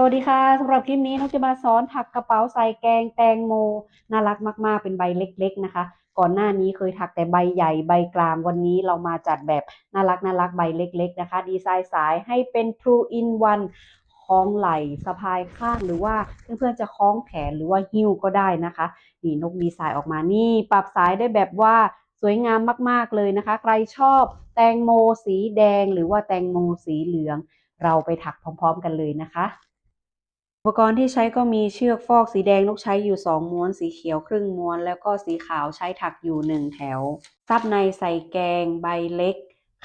สวัสดีค่ะสำหรับคลิปนี้นกจะมาสอนถักกระเป๋าใส่แกงแตงโม น่ารักมากๆ เป็นใบเล็ก ๆ นะคะ ก่อนหน้านี้เคยถักแต่ใบใหญ่ใบกลางวันนี้เรามาจัดแบบน่ารักน่ารักใบเล็ก ๆ นะคะ ดีไซน์สายให้เป็น True in One คล้องไหล่สะพายข้างหรือว่าเพื่อนๆจะคล้องแขนหรือว่าหิ้วก็ได้นะคะ นี่นกดีไซน์ออกมานี่ ปรับสายได้แบบว่าสวยงามมากๆเลยนะคะ ใครชอบแตงโมสีแดงหรือว่าแตงโมสีเหลือง เราไปถักพร้อม ๆ กันเลยนะคะ ปกรณ์ที่ใช้ก็มีเชือกฟอกสีแดงนกใช้อยู่ 2 ม้วน สีเขียวครึ่งม้วน แล้วก็สีขาวใช้ถักอยู่ 1 แถว ซับในใส่แกงใบเล็ก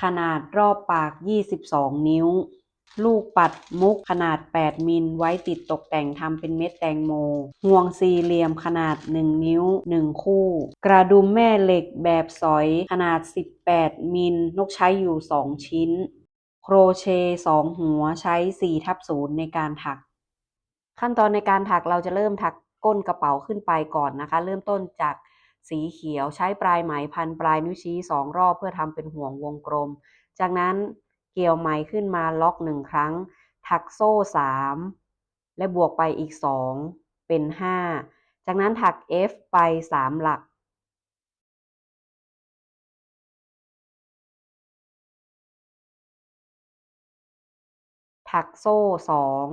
ขนาดรอบปาก 22 นิ้ว ลูกปัดมุกขนาด 8 มิลไว้ติดตกแต่งทำเป็นเม็ดแตงโม ห่วงสี่เหลี่ยมขนาด 1 นิ้ว 1 คู่ กระดุมแม่เหล็กแบบสอยขนาด 18 มิลนกใช้อยู่ 2 ชิ้น โครเชต์2หัวใช้4ทับ0ในการถัก ขั้นตอนในการถักเราจะเริ่มถักก้นกระเป๋าขึ้นไปก่อนนะคะ เริ่มต้นจากสีเขียวใช้ปลายไหมพันปลายนิ้วชี้สองรอบเพื่อทำเป็นห่วงวงกลม จากนั้นเกี่ยวไหมขึ้นมาล็อกหนึ่งครั้ง ถักโซ่สามและบวกไปอีกสองเป็นห้าจากนั้นถัก F ไปสามหลัก ถักโซ่สอง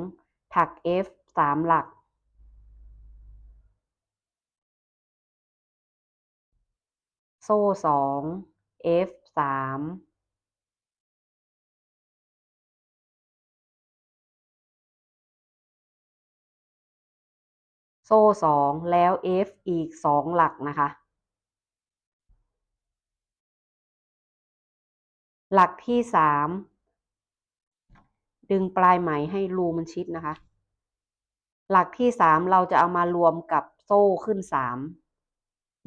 ถัก F สามหลัก โซ่สอง F สามโซ่สองแล้ว F อีกสองหลักนะคะ หลักที่สามดึงปลายไหมให้รูมันชิดนะคะ หลักที่สามเราจะเอามารวมกับโซ่ขึ้นสาม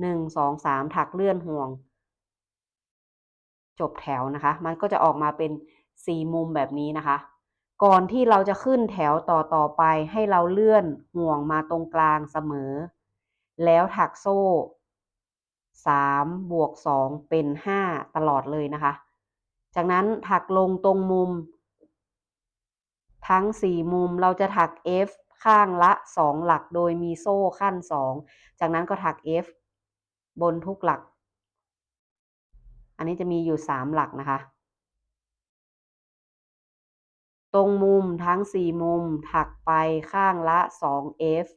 หนึ่งสองสามถักเลื่อนห่วง จบแถวนะคะ มันก็จะออกมาเป็นสี่มุมแบบนี้นะคะ ก่อนที่เราจะขึ้นแถวต่อต่อไปให้เราเลื่อนห่วงมาตรงกลางเสมอ แล้วถักโซ่สามบวกสองเป็นห้าตลอดเลยนะคะ จากนั้นถักลงตรงมุม ทั้งสี่มุมเราจะถัก F ข้างละสองหลักโดยมีโซ่ขั้นสองจากนั้นก็ถัก F บนทุกหลัก อันนี้จะมีอยู่สามหลักนะคะ ตรงมุมทั้งสี่มุมถักไปข้างละสอง F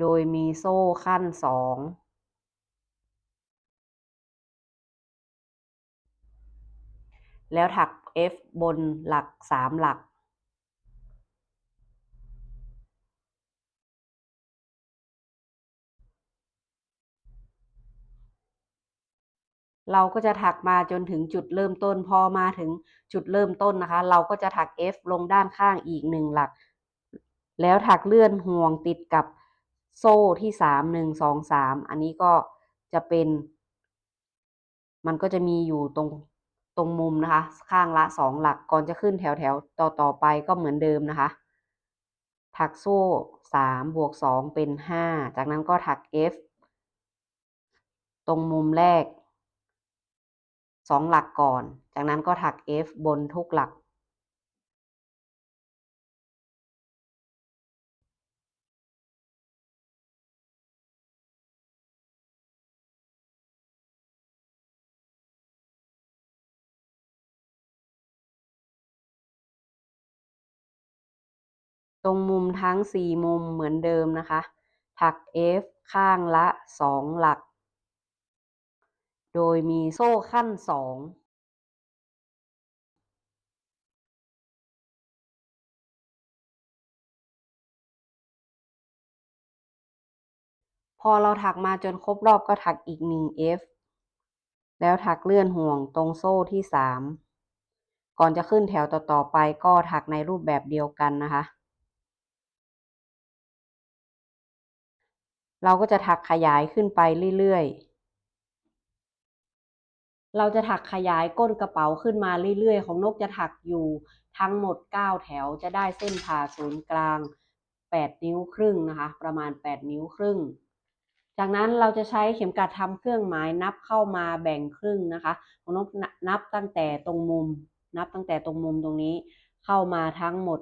โดยมีโซ่ขั้นสองแล้วถัก F บนหลักสามหลัก เราก็จะถักมาจนถึงจุดเริ่มต้น พอมาถึงจุดเริ่มต้นนะคะ เราก็จะถัก F ลงด้านข้างอีกหนึ่งหลัก แล้วถักเลื่อนห่วงติดกับโซ่ที่สามหนึ่งสองสามอันนี้ก็จะเป็น มันก็จะมีอยู่ตรงตรงมุมนะคะ ข้างละสองหลักก่อนจะขึ้นแถวแถวต่อต่อไปก็เหมือนเดิมนะคะ ถักโซ่สามบวกสองเป็นห้าจากนั้นก็ถัก F ตรงมุมแรก สองหลักก่อน จากนั้นก็ถัก F บนทุกหลัก ตรงมุมทั้งสี่มุมเหมือนเดิมนะคะ ถัก F ข้างละสองหลัก โดยมีโซ่ขั้นสองพอเราถักมาจนครบรอบก็ถักอีกหนึ่ง F แล้วถักเลื่อนห่วงตรงโซ่ที่สามก่อนจะขึ้นแถวต่อๆไปก็ถักในรูปแบบเดียวกันนะคะ เราก็จะถักขยายขึ้นไปเรื่อยๆ เราจะถักขยายก้นกระเป๋าขึ้นมาเรื่อยๆ ของนกจะถักอยู่ทั้งหมด 9 แถวจะได้เส้นผ่าศูนย์กลาง 8 นิ้วครึ่งนะคะ ประมาณ 8 นิ้วครึ่ง จากนั้นเราจะใช้เข็มกลัดทำเครื่องหมายนับเข้ามาแบ่งครึ่งนะคะ ของนกนับตั้งแต่ตรงมุม นับตั้งแต่ตรงมุมตรงนี้เข้ามาทั้งหมด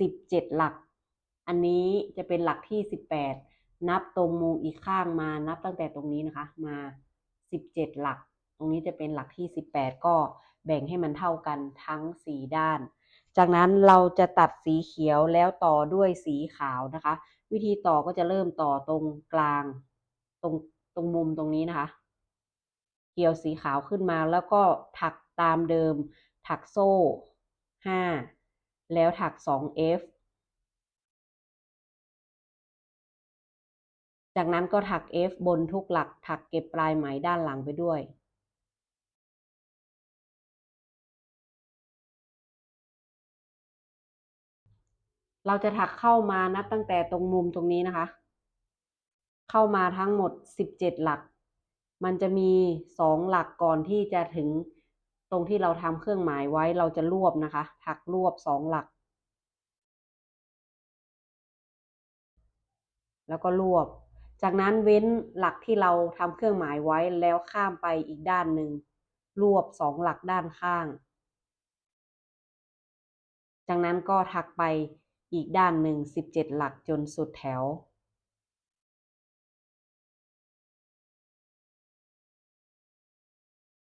สิบเจ็ดหลัก อันนี้จะเป็นหลักที่สิบแปดนับตรงมุมอีกข้างมา นับตั้งแต่ตรงนี้นะคะ มาสิบเจ็ดหลัก รงนี้จะเป็นหลักที่สิบแปดก็แบ่งให้มันเท่ากันทั้งสี่ด้าน จากนั้นเราจะตัดสีเขียวแล้วต่อด้วยสีขาวนะคะ วิธีต่อก็จะเริ่มต่อตรงกลาง ตรงตรงมุมตรงนี้นะคะ เกี่ยวสีขาวขึ้นมาแล้วก็ถักตามเดิม ถักโซ่ห้าแล้วถักสอง F จากนั้นก็ถัก F บนทุกหลักถักเก็บปลายไหมด้านหลังไปด้วย เราจะถักเข้ามานับตั้งแต่ตรงมุมตรงนี้นะคะ เข้ามาทั้งหมดสิบเจ็ดหลัก มันจะมีสองหลักก่อนที่จะถึงตรงที่เราทำเครื่องหมายไว้เราจะรวบนะคะ ถักรวบสองหลัก แล้วก็รวบ จากนั้นเว้นหลักที่เราทำเครื่องหมายไว้แล้วข้ามไปอีกด้านหนึ่งรวบสองหลักด้านข้าง จากนั้นก็ถักไป อีกด้านหนึ่งสิบเจ็ดหลักจนสุดแถว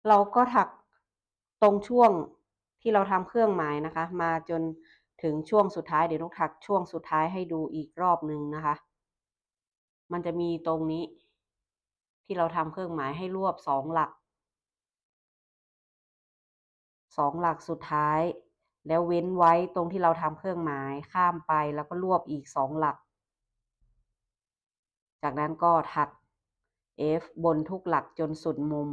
เราก็ถักตรงช่วงที่เราทำเครื่องหมายนะคะ มาจนถึงช่วงสุดท้ายเดี๋ยวนกถักช่วงสุดท้ายให้ดูอีกรอบหนึ่งนะคะ มันจะมีตรงนี้ ที่เราทำเครื่องหมายให้รวบสองหลักสองหลักสุดท้าย แล้วเว้นไว้ตรงที่เราทำเครื่องหมายข้ามไปแล้วก็รวบอีกสองหลัก จากนั้นก็ถัก F บนทุกหลักจนสุดมุม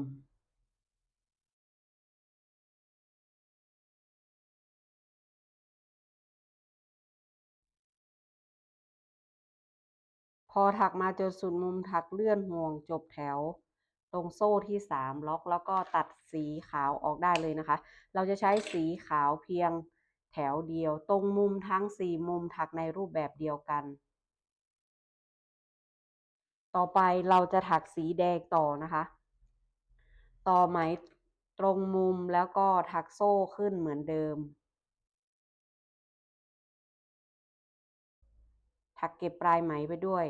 พอถักมาจนสุดมุมถักเลื่อนห่วงจบแถว ตรงโซ่ที่สามล็อกแล้วก็ตัดสีขาวออกได้เลยนะคะ เราจะใช้สีขาวเพียงแถวเดียว ตรงมุมทั้งสี่มุมถักในรูปแบบเดียวกัน ต่อไปเราจะถักสีแดงต่อนะคะ ต่อไหมตรงมุมแล้วก็ถักโซ่ขึ้นเหมือนเดิม ถักเก็บปลายไหมไปด้วย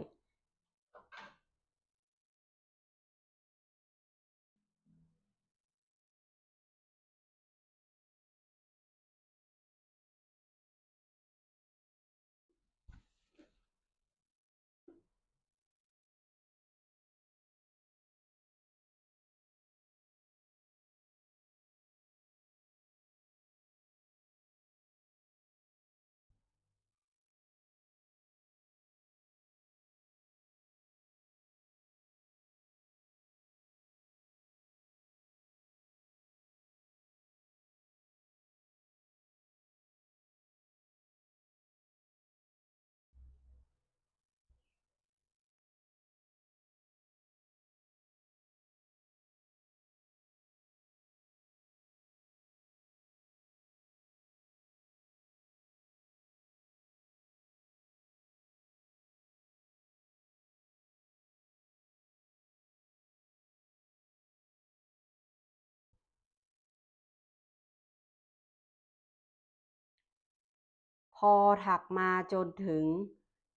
พอถักมาจนถึง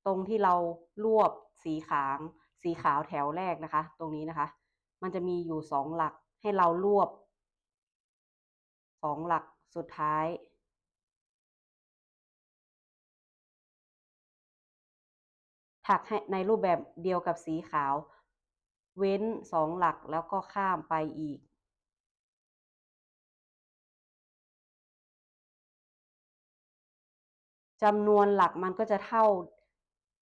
ตรงที่เรารวบสีขาวสีขาวแถวแรกนะคะ ตรงนี้นะคะ มันจะมีอยู่สองหลักให้เรารวบสองหลักสุดท้าย ถักให้ในรูปแบบเดียวกับสีขาว เว้นสองหลักแล้วก็ข้ามไปอีก จำนวนหลักมันก็จะเท่า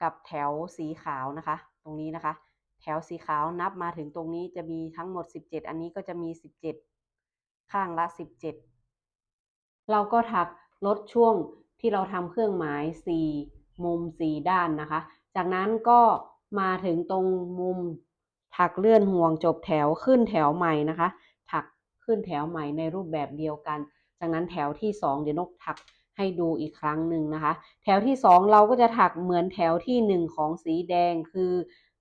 กับแถวสีขาวนะคะ ตรงนี้นะคะ แถวสีขาวนับมาถึงตรงนี้จะมีทั้งหมด 17 อันนี้ก็จะมี 17 ข้างละ 17 เราก็ถักลดช่วงที่เราทำเครื่องหมาย 4 มุม 4 ด้านนะคะ จากนั้นก็มาถึงตรงมุมถักเลื่อนห่วงจบแถวขึ้นแถวใหม่นะคะ ถักขึ้นแถวใหม่ในรูปแบบเดียวกัน จากนั้นแถวที่สองเดี๋ยวนกถัก ให้ดูอีกครั้งหนึ่งนะคะ แถวที่สองเราก็จะถักเหมือนแถวที่หนึ่งของสีแดงคือ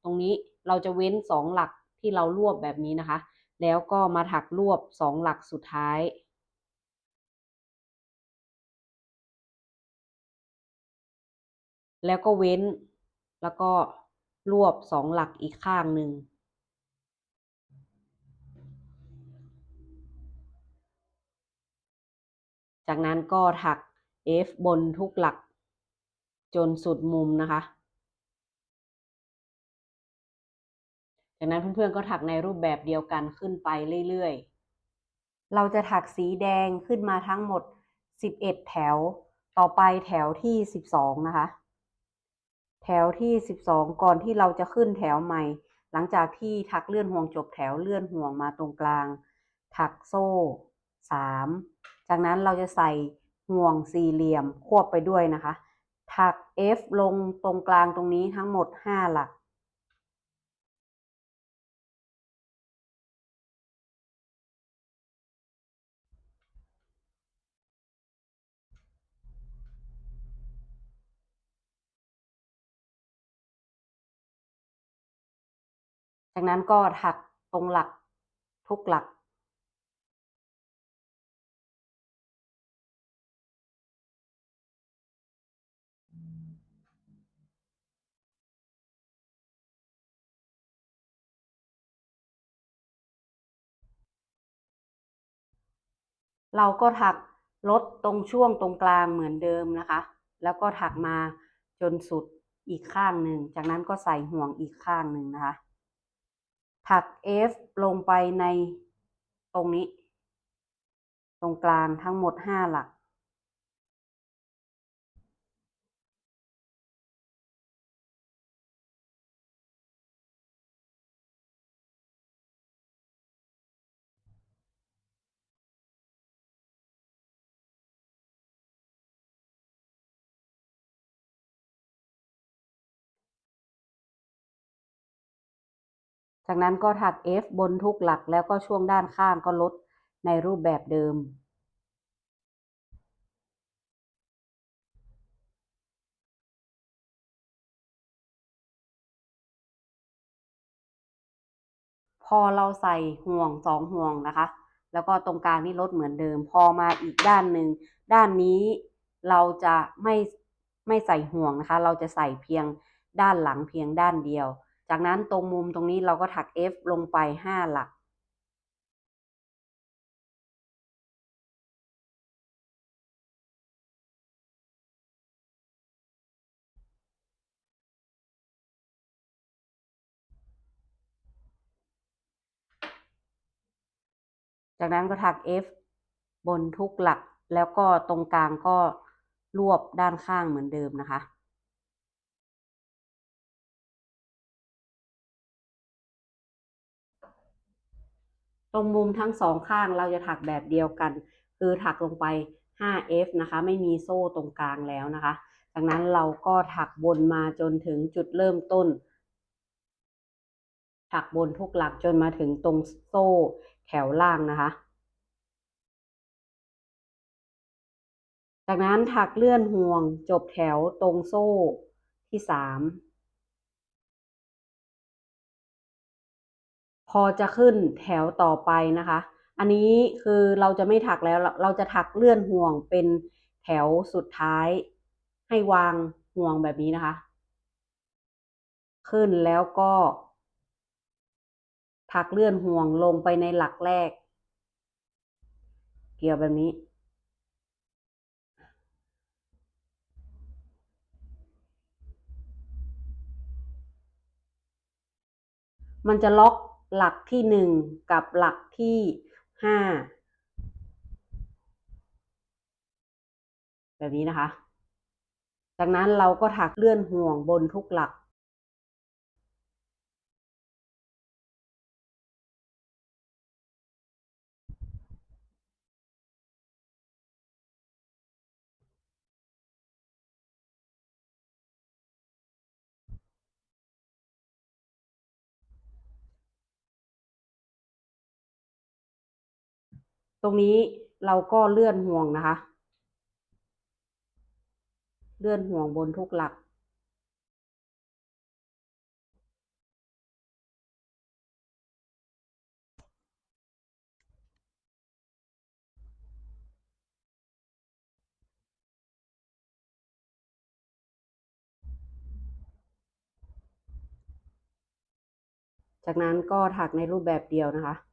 ตรงนี้เราจะเว้นสองหลักที่เรารวบแบบนี้นะคะ แล้วก็มาถักรวบสองหลักสุดท้ายแล้วก็เว้น แล้วก็รวบสองหลักอีกข้างหนึ่ง จากนั้นก็ถัก F บนทุกหลัก จนสุดมุมนะคะ จากนั้นเพื่อนๆก็ถักในรูปแบบเดียวกันขึ้นไปเรื่อยๆ เราจะถักสีแดงขึ้นมาทั้งหมด 11 แถว ต่อไปแถวที่ 12 นะคะ แถวที่ 12 ก่อนที่เราจะขึ้นแถวใหม่ หลังจากที่ถักเลื่อนห่วงจบแถวเลื่อนห่วงมาตรงกลาง ถักโซ่ 3 จากนั้นเราจะใส่ ห่วงสี่เหลี่ยมควบไปด้วยนะคะ ถัก F ลงตรงกลางตรงนี้ทั้งหมด 5 หลัก จากนั้นก็ถักตรงหลักทุกหลัก เราก็ถักลดตรงช่วงตรงกลางเหมือนเดิมนะคะ แล้วก็ถักมาจนสุดอีกข้างหนึ่ง จากนั้นก็ใส่ห่วงอีกข้างหนึ่งนะคะ ถัก F ลงไปในตรงนี้ ตรงกลางทั้งหมดห้าหลัก จากนั้นก็ถัก F บนทุกหลักแล้วก็ช่วงด้านข้างก็ลดในรูปแบบเดิม พอเราใส่ห่วงสองห่วงนะคะ แล้วก็ตรงกลางนี่ลดเหมือนเดิม พอมาอีกด้านหนึ่ง ด้านนี้เราจะไม่ไม่ใส่ห่วงนะคะ เราจะใส่เพียงด้านหลังเพียงด้านเดียว จากนั้นตรงมุมตรงนี้เราก็ถัก F ลงไปห้าหลัก จากนั้นก็ถัก F บนทุกหลัก แล้วก็ตรงกลางก็รวบด้านข้างเหมือนเดิมนะคะ ตรงมุมทั้งสองข้างเราจะถักแบบเดียวกัน คือถักลงไป 5F นะคะ ไม่มีโซ่ตรงกลางแล้วนะคะ จากนั้นเราก็ถักบนมาจนถึงจุดเริ่มต้น ถักบนทุกหลักจนมาถึงตรงโซ่แถวล่างนะคะ จากนั้นถักเลื่อนห่วงจบแถวตรงโซ่ที่สาม พอจะขึ้นแถวต่อไปนะคะ อันนี้คือเราจะไม่ถักแล้ว เราจะถักเลื่อนห่วงเป็นแถวสุดท้าย ให้วางห่วงแบบนี้นะคะ ขึ้นแล้วก็ ถักเลื่อนห่วงลงไปในหลักแรก เกี่ยวแบบนี้มันจะล็อก หลักที่หนึ่งกับหลักที่ห้าแบบนี้นะคะ จากนั้นเราก็ถักเลื่อนห่วงบนทุกหลัก ตรงนี้เราก็เลื่อนห่วงนะคะ เลื่อนห่วงบนทุกหลัก จากนั้นก็ถักในรูปแบบเดียวนะคะ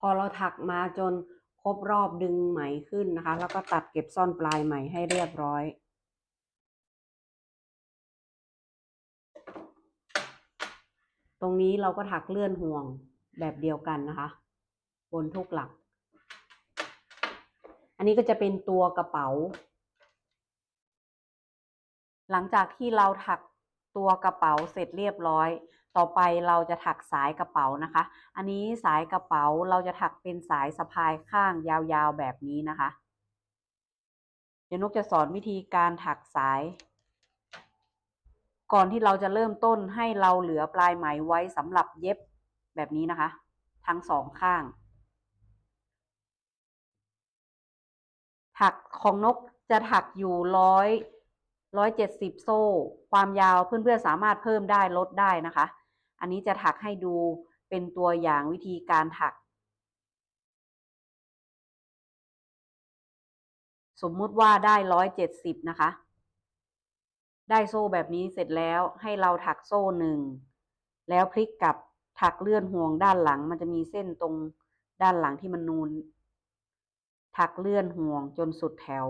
พอเราถักมาจนครบรอบดึงไหมขึ้นนะคะ แล้วก็ตัดเก็บซ่อนปลายไหมให้เรียบร้อย ตรงนี้เราก็ถักเลื่อนห่วงแบบเดียวกันนะคะ บนทุกหลัก อันนี้ก็จะเป็นตัวกระเป๋า หลังจากที่เราถักตัวกระเป๋าเสร็จเรียบร้อย ต่อไปเราจะถักสายกระเป๋านะคะ อันนี้สายกระเป๋าเราจะถักเป็นสายสะพายข้างยาวๆแบบนี้นะคะ เดี๋ยวนกจะสอนวิธีการถักสาย ก่อนที่เราจะเริ่มต้นให้เราเหลือปลายไหมไว้สำหรับเย็บแบบนี้นะคะ ทั้งสองข้าง ถักของนกจะถักอยู่ร้อยร้อยเจ็ดสิบโซ่ ความยาวเพื่อนๆสามารถเพิ่มได้ลดได้นะคะ อันนี้จะถักให้ดูเป็นตัวอย่างวิธีการถัก สมมุติว่าได้ร้อยเจ็ดสิบนะคะ ได้โซ่แบบนี้เสร็จแล้วให้เราถักโซ่หนึ่ง แล้วพลิกกลับถักเลื่อนห่วงด้านหลัง มันจะมีเส้นตรงด้านหลังที่มันนูน ถักเลื่อนห่วงจนสุดแถว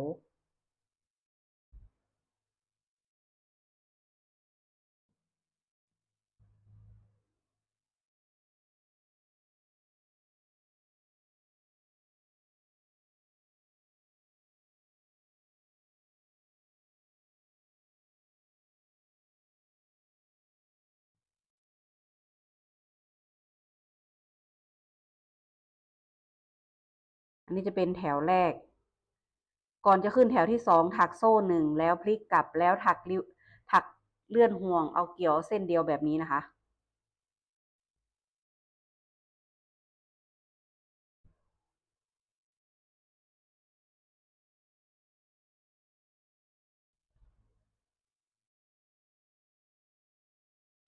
อันนี้จะเป็นแถวแรก ก่อนจะขึ้นแถวที่สองถักโซ่หนึ่งแล้วพลิกกลับแล้วถักริ้วถักเลื่อนห่วงเอาเกี่ยวเส้นเดียวแบบนี้นะคะ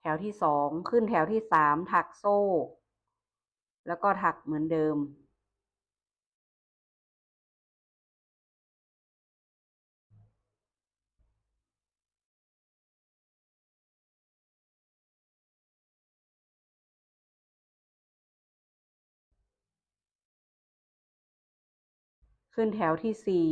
แถวที่สองขึ้นแถวที่สามถักโซ่ แล้วก็ถักเหมือนเดิม ขึ้นแถวที่สี่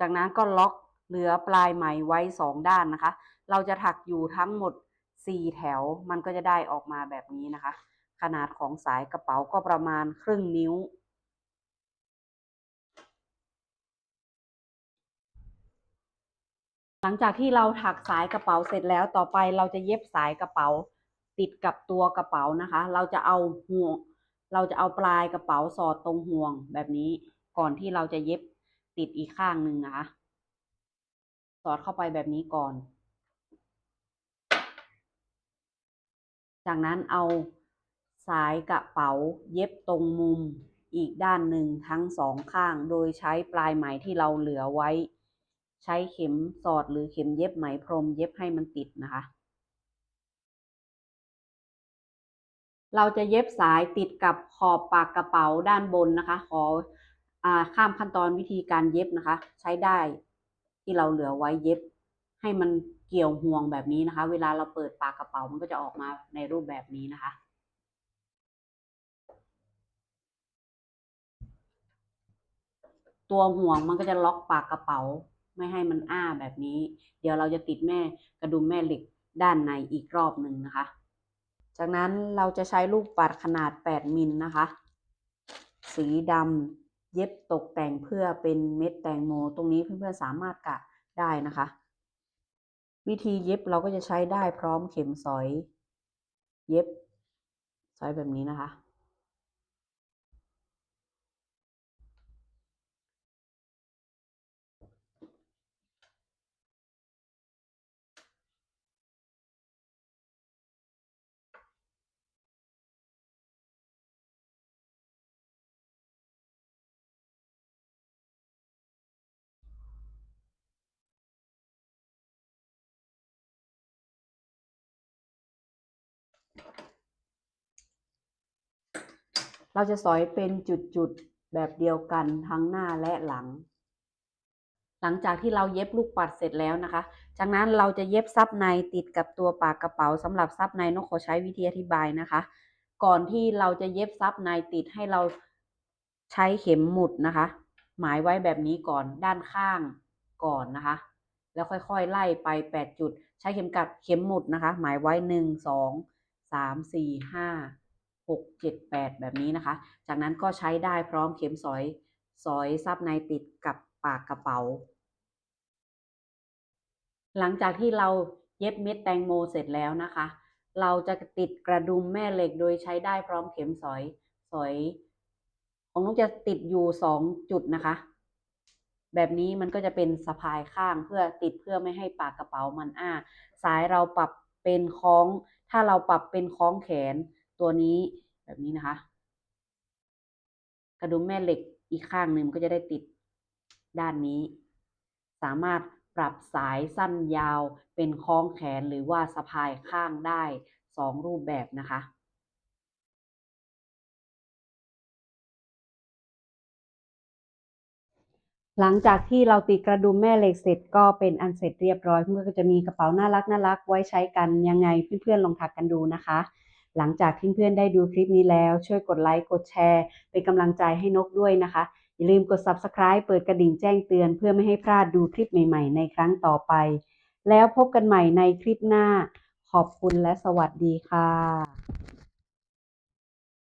จากนั้นก็ล็อกเหลือปลายไหมไว้สองด้านนะคะ เราจะถักอยู่ทั้งหมดสี่แถว มันก็จะได้ออกมาแบบนี้นะคะ ขนาดของสายกระเป๋าก็ประมาณครึ่งนิ้ว หลังจากที่เราถักสายกระเป๋าเสร็จแล้วต่อไปเราจะเย็บสายกระเป๋าติดกับตัวกระเป๋านะคะ เราจะเอาห่วง เราจะเอาปลายกระเป๋าสอดตรงห่วงแบบนี้ก่อนที่เราจะเย็บติดอีกข้างหนึ่งนะคะ สอดเข้าไปแบบนี้ก่อน จากนั้นเอา สายกระเป๋าเย็บตรงมุมอีกด้านหนึ่งทั้งสองข้าง โดยใช้ปลายไหมที่เราเหลือไว้ ใช้เข็มสอดหรือเข็มเย็บไหมพรมเย็บให้มันติดนะคะ เราจะเย็บสายติดกับขอบปากกระเป๋าด้านบนนะคะ ขออาข้ามขั้นตอนวิธีการเย็บนะคะ ใช้ได้ที่เราเหลือไว้เย็บ ให้มันเกี่ยวห่วงแบบนี้นะคะ เวลาเราเปิดปากกระเป๋ามันก็จะออกมาในรูปแบบนี้นะคะ ตัวห่วงมันก็จะล็อกปากกระเป๋า ไม่ให้มันอ้าแบบนี้ เดี๋ยวเราจะติดแม่กระดุมแม่เหล็กด้านในอีกรอบหนึ่งนะคะ จากนั้นเราจะใช้ลูกปัดขนาด 8 มิลนะคะ สีดำเย็บตกแต่งเพื่อเป็นเม็ดแตงโม ตรงนี้เพื่อนๆสามารถกะได้นะคะ วิธีเย็บเราก็จะใช้ได้พร้อมเข็มสอย เย็บสอยแบบนี้นะคะ เราจะสอยเป็นจุดๆแบบเดียวกันทั้งหน้าและหลัง หลังจากที่เราเย็บลูกปัดเสร็จแล้วนะคะ จากนั้นเราจะเย็บซับในติดกับตัวปากกระเป๋าสำหรับซับในนกขอใช้วิธีอธิบายนะคะ ก่อนที่เราจะเย็บซับในติดให้เราใช้เข็มหมุดนะคะ หมายไว้แบบนี้ก่อนด้านข้างก่อนนะคะ แล้วค่อยๆ ไล่ไป 8 จุด ใช้เข็มกัดเข็มหมุดนะคะ หมายไว้ 1 2 3 4 5 6 7 8 แบบนี้นะคะ จากนั้นก็ใช้ได้พร้อมเข็มสอยสอยซับในติดกับปากกระเป๋า หลังจากที่เราเย็บเม็ดแตงโมเสร็จแล้วนะคะ เราจะติดกระดุมแม่เหล็กโดยใช้ได้พร้อมเข็มสอยสอย ของนุกจะติดอยู่สองจุดนะคะ แบบนี้มันก็จะเป็นสะพายข้างเพื่อติดเพื่อไม่ให้ปากกระเป๋ามันอ้า สายเราปรับเป็นคล้อง ถ้าเราปรับเป็นคล้องแขน ตัวนี้แบบนี้นะคะ กระดุมแม่เหล็กอีกข้างหนึ่งมันก็จะได้ติดด้านนี้ สามารถปรับสายสั้นยาวเป็นคล้องแขนหรือว่าสะพายข้างได้สองรูปแบบนะคะ หลังจากที่เราติดกระดุมแม่เหล็กเสร็จก็เป็นอันเสร็จเรียบร้อยเพื่อนก็จะมีกระเป๋าน่ารักน่ารักไว้ใช้กันยังไงเพื่อนๆลองถักกันดูนะคะ หลังจากที่เพื่อนได้ดูคลิปนี้แล้วช่วยกดไลค์กดแชร์เป็นกำลังใจให้นกด้วยนะคะ อย่าลืมกด subscribe เปิดกระดิ่งแจ้งเตือนเพื่อไม่ให้พลาดดูคลิปใหม่ๆ ในครั้งต่อไป แล้วพบกันใหม่ในคลิปหน้า ขอบคุณและสวัสดีค่ะ